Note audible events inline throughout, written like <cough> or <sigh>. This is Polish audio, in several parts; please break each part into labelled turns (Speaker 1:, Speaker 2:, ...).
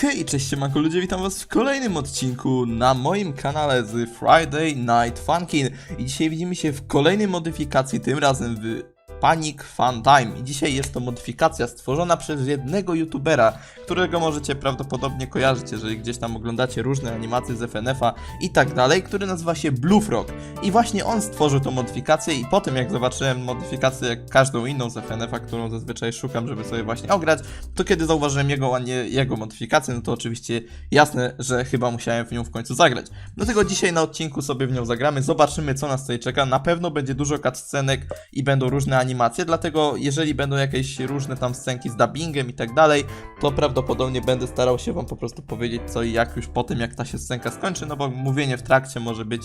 Speaker 1: Hej, cześć siemanko ludzie, witam was w kolejnym odcinku na moim kanale z Friday Night Funkin' i dzisiaj widzimy się w kolejnej modyfikacji, tym razem w Panic Fun Time i dzisiaj jest to modyfikacja stworzona przez jednego youtubera, którego możecie prawdopodobnie kojarzyć, jeżeli gdzieś tam oglądacie różne animacje z FNF-a i tak dalej, który nazywa się Blue Frog i właśnie on stworzył tą modyfikację i po tym jak zobaczyłem modyfikację jak każdą inną z FNF-a, którą zazwyczaj szukam, żeby sobie właśnie ograć, to kiedy zauważyłem jego, a nie jego modyfikację, no to oczywiście jasne, że chyba musiałem w nią w końcu zagrać. Dlatego dzisiaj na odcinku sobie w nią zagramy, zobaczymy co nas tutaj czeka. Na pewno będzie dużo cutscenek i będą różne animacje, dlatego jeżeli będą jakieś różne tam scenki z dubbingiem i tak dalej, to prawdopodobnie będę starał się wam po prostu powiedzieć co i jak już po tym, jak ta się scenka skończy, no bo mówienie w trakcie może być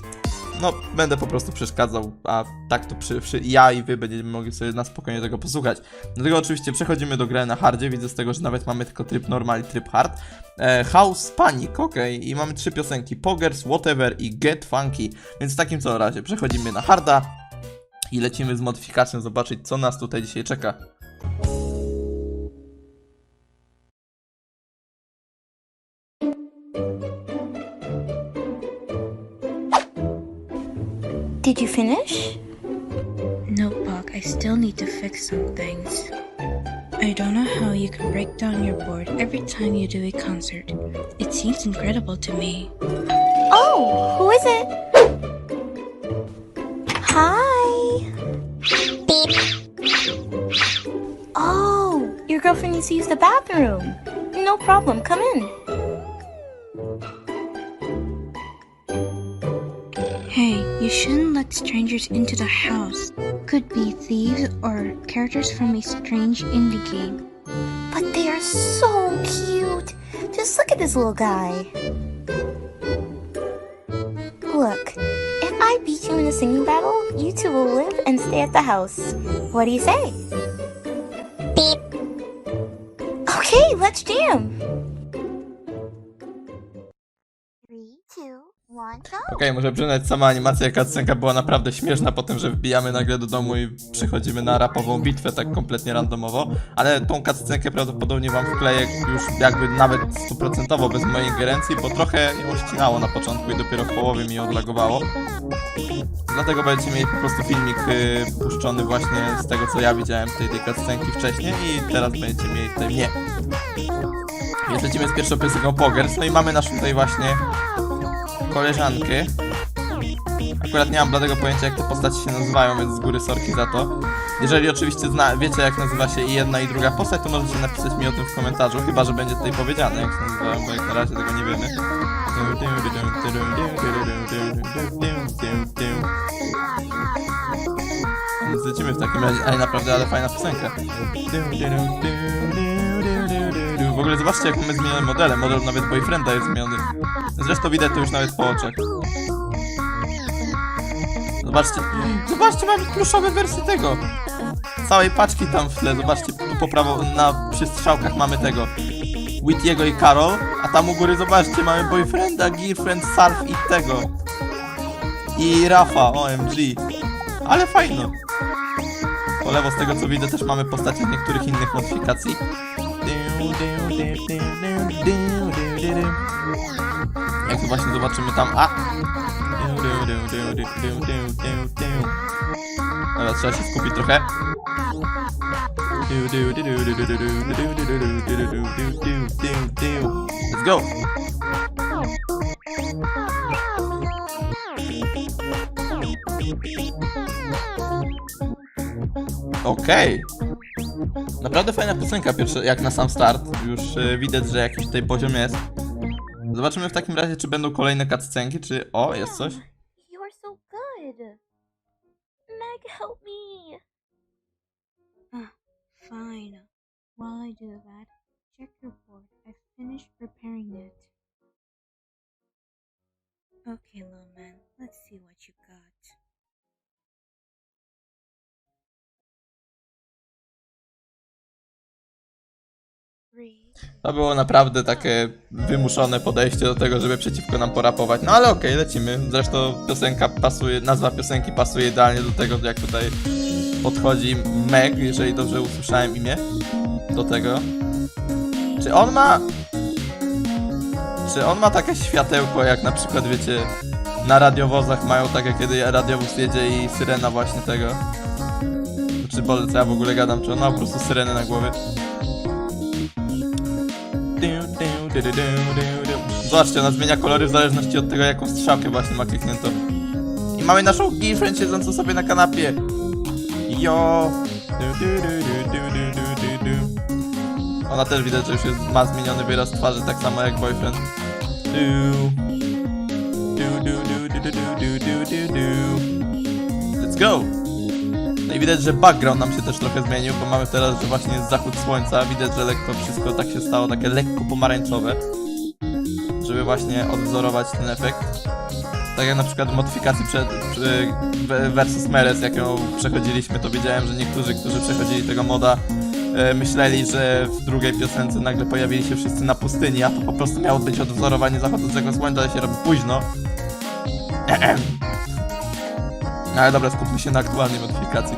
Speaker 1: no, będę po prostu przeszkadzał, a tak to przy, przy, ja i wy będziemy mogli sobie na spokojnie tego posłuchać. Dlatego oczywiście przechodzimy do gry na hardzie, widzę z tego, że nawet mamy tylko tryb normal i tryb hard. E, House Panic, ok, i mamy trzy piosenki, Poggers, Whatever i Get Funky, więc w takim co razie przechodzimy na harda i lecimy z modyfikacją zobaczyć, co nas tutaj dzisiaj czeka.
Speaker 2: Did you finish?
Speaker 3: No, Puck, I still need to fix some things. I don't know how you can break down your board every time you do a concert. It seems incredible to me.
Speaker 2: Oh, who is it? Girlfriend needs to use the bathroom. No problem, come in.
Speaker 3: Hey, you shouldn't let strangers into the house. Could be thieves or characters from a strange indie game.
Speaker 2: But they are so cute. Just look at this little guy. Look, if I beat you in a singing battle, you two will live and stay at the house. What do you say? Okay, let's jam. Three, two, one, go.
Speaker 1: Okej, muszę przyznać, sama animacja cutscenka była naprawdę śmieszna po tym, że wbijamy nagle do domu i przechodzimy na rapową bitwę tak kompletnie randomowo, ale tą cutscenkę prawdopodobnie wam wkleję już jakby nawet stuprocentowo bez mojej ingerencji, bo trochę ją ścinało na początku i dopiero w połowie mi odlagowało. Dlatego będziecie mieli po prostu filmik y, puszczony właśnie z tego, co ja widziałem tej, tej cutscenki wcześniej i teraz będziecie mieli tutaj mnie. Więc lecimy z pierwszą piosenką Poggers, no i mamy naszą tutaj właśnie koleżankę. Akurat nie mam bladego pojęcia jak te postacie się nazywają, więc z góry sorki za to. Jeżeli oczywiście zna, wiecie jak nazywa się i jedna i druga postać, to możecie napisać mi o tym w komentarzu, chyba że będzie tutaj powiedziane jak się nazywają, bo jak na razie tego nie wiemy. Więc lecimy w takim razie, ale naprawdę, ale fajna piosenka. W ogóle zobaczcie jak mamy zmienione modele, model nawet boyfrienda jest zmieniony. Zresztą widać to już nawet po oczach. Zobaczcie, zobaczcie, mamy pluszowe wersje tego. Całej paczki tam w tle, zobaczcie, po prawo, na przy strzałkach mamy tego. Whittiego i Carol, a tam u góry zobaczcie, mamy boyfrienda, girlfriend, Salf i tego. I Rafa, OMG. Ale fajno. Po lewo z tego co widzę też mamy postacie niektórych innych modyfikacji. Jak to właśnie zobaczymy tam. A! Dobra, trzeba się skupić trochę. Let's go! Okej. Naprawdę fajna piosenka, pierwsze, jak na sam start. Już e, widać, że jakiś tutaj poziom jest. Zobaczymy w takim razie, czy będą kolejne cutscenki, czy... O, jest coś?
Speaker 3: Fine. While I do that, check your board. I've finished preparing it. Okay, little man, let's see what you got.
Speaker 1: To było naprawdę takie wymuszone podejście do tego, żeby przeciwko nam porapować. No ale okej, lecimy. Zresztą piosenka pasuje, nazwa piosenki pasuje idealnie do tego, jak tutaj podchodzi Meg, jeżeli dobrze usłyszałem imię. Do tego. Czy on ma Czy on ma takie światełko, jak na przykład, wiecie, na radiowozach mają takie, kiedy radiowóz jedzie i syrena właśnie tego? Czy Boże, co ja w ogóle gadam? Czy on ma po prostu syrenę na głowie? Zobaczcie, ona zmienia kolory w zależności od tego, jaką strzałkę właśnie ma klikniętą. I mamy naszą girlfriend siedzącą sobie na kanapie. Ona też widać, że już jest, ma zmieniony wyraz twarzy, tak samo jak boyfriend. Let's go! No i widać, że background nam się też trochę zmienił, bo mamy teraz, że właśnie jest zachód słońca. Widać, że lekko wszystko tak się stało, takie lekko pomarańczowe. Żeby właśnie odwzorować ten efekt. Tak jak na przykład w modyfikacji przed, versus Meres, jak ją przechodziliśmy, to wiedziałem, że niektórzy, którzy przechodzili tego moda, e, myśleli, że w drugiej piosence nagle pojawili się wszyscy na pustyni, a to po prostu miało być odwzorowanie zachodzącego słońca, ale się robi późno. No <clears throat> Ale dobra, skupmy się na aktualnej modyfikacji.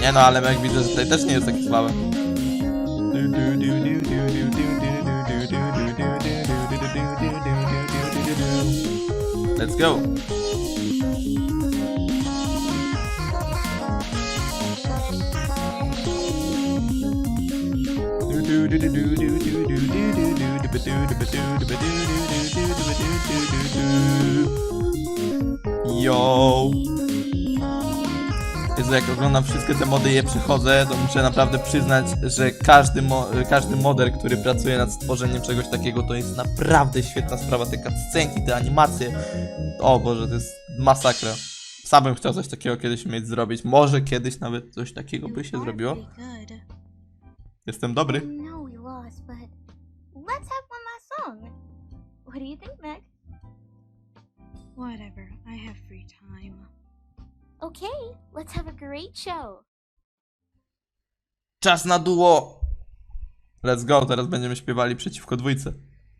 Speaker 1: Nie no, ale jak widzę, że tutaj też nie jest takie słabe. Let's go! Yo! Jezu, jak oglądam wszystkie te mody i je przychodzę, to muszę naprawdę przyznać, że każdy, mo każdy model, który pracuje nad stworzeniem czegoś takiego, to jest naprawdę świetna sprawa. Te cutscenki, te animacje. O Boże, to jest masakra. Sam bym chciał coś takiego kiedyś mieć zrobić. Może kiedyś nawet coś takiego by się zrobiło. Jestem dobry.
Speaker 3: Whatever. I have free time.
Speaker 2: Okay, let's have a great show.
Speaker 1: Czas na duo! Let's go, teraz będziemy śpiewali przeciwko dwójce.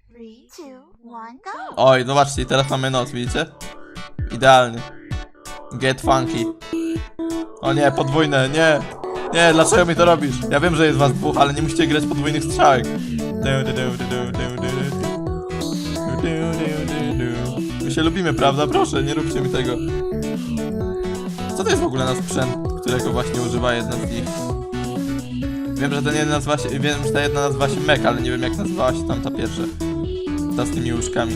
Speaker 2: Three, two, one, go.
Speaker 1: Oj, zobaczcie, i teraz mamy noc, widzicie? Idealnie. Get funky. O nie, podwójne, nie! Nie, dlaczego mi to robisz? Ja wiem, że jest was dwóch, ale nie musicie grać podwójnych strzałek. My się lubimy, prawda? Proszę, nie róbcie mi tego. Co to jest w ogóle na sprzęt, którego właśnie używa jedna z nich? Wiem, że ten jeden nazywa się, wiem, że ta jedna nazywa się Mek, ale nie wiem jak nazywała się tam ta pierwsza. Ta z tymi łóżkami.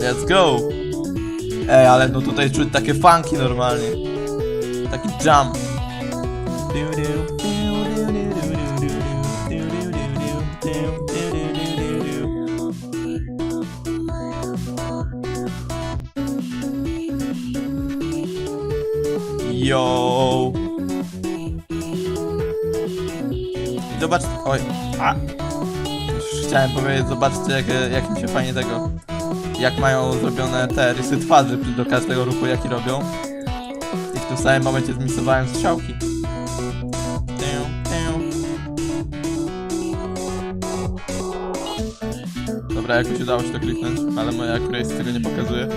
Speaker 1: Let's go! Ej, ale no tutaj czuć takie funky normalnie. Taki jump. I zobacz... Oj, a! Już chciałem powiedzieć, zobaczcie jak, jak im się fajnie tego... Jak mają zrobione te rysy twarzy do każdego ruchu jaki robią. I w tym samym momencie zmisowałem strzałki. Dobra, jakoś udało się to kliknąć, ale moja accuracy tego nie pokazuje.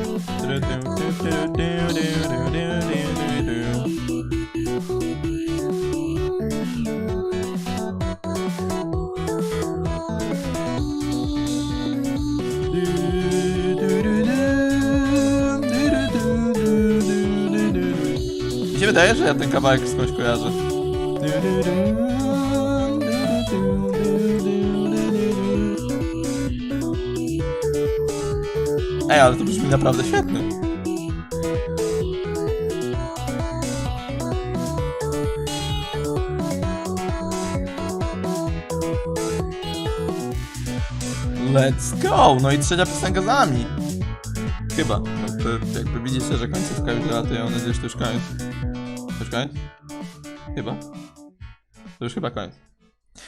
Speaker 1: Wydaje, że ja ten kawałek skądś kojarzę. Ej, ale to brzmi naprawdę świetnie. Let's go! No i trzecia piosenka za nami. Chyba. No to jakby widzicie, że końcówka już latuje, mam nadzieję, że to już koniec. To już koniec? Chyba. To już chyba koniec.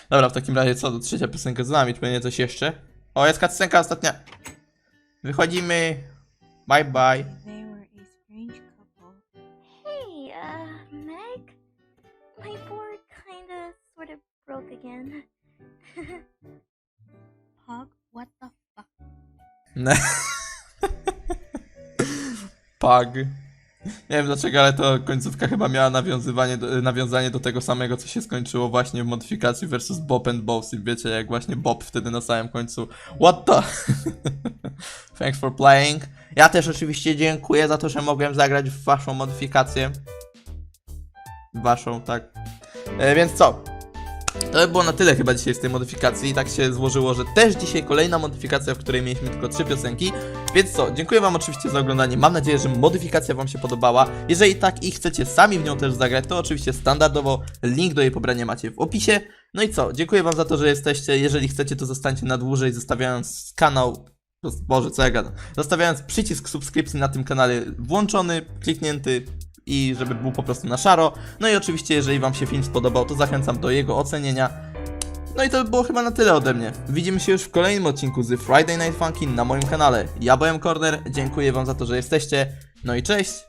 Speaker 1: Dobra, w takim razie co, to trzecia piosenka za nami, czy będzie coś jeszcze? O, jest piosenka ostatnia. Wychodzimy. Bye bye.
Speaker 3: They were a strange couple.
Speaker 2: Hey, uh, Meg? My board kinda sort of broke again. <laughs>
Speaker 3: Pog, what the fuck? <laughs>
Speaker 1: Pug. Nie wiem dlaczego, ale to końcówka chyba miała nawiązywanie do, nawiązanie do tego samego, co się skończyło właśnie w modyfikacji versus Bob and Boss i wiecie, jak właśnie Bob wtedy na samym końcu What the? <laughs> Thanks for playing. Ja też oczywiście dziękuję za to, że mogłem zagrać w waszą modyfikację. Waszą, tak. E, więc co? To by było na tyle chyba dzisiaj z tej modyfikacji. Tak się złożyło, że też dzisiaj kolejna modyfikacja, w której mieliśmy tylko trzy piosenki. Więc co, dziękuję wam oczywiście za oglądanie. Mam nadzieję, że modyfikacja wam się podobała. Jeżeli tak i chcecie sami w nią też zagrać, to oczywiście standardowo link do jej pobrania macie w opisie. No i co, dziękuję wam za to, że jesteście. Jeżeli chcecie, to zostańcie na dłużej, zostawiając kanał Boże, co ja gadam. Zostawiając przycisk subskrypcji na tym kanale włączony, kliknięty i żeby był po prostu na szaro. No i oczywiście, jeżeli Wam się film spodobał, to zachęcam do jego ocenienia. No i to by było chyba na tyle ode mnie. Widzimy się już w kolejnym odcinku z Friday Night Funkin' na moim kanale. Ja byłem Corner, dziękuję Wam za to, że jesteście. No i cześć!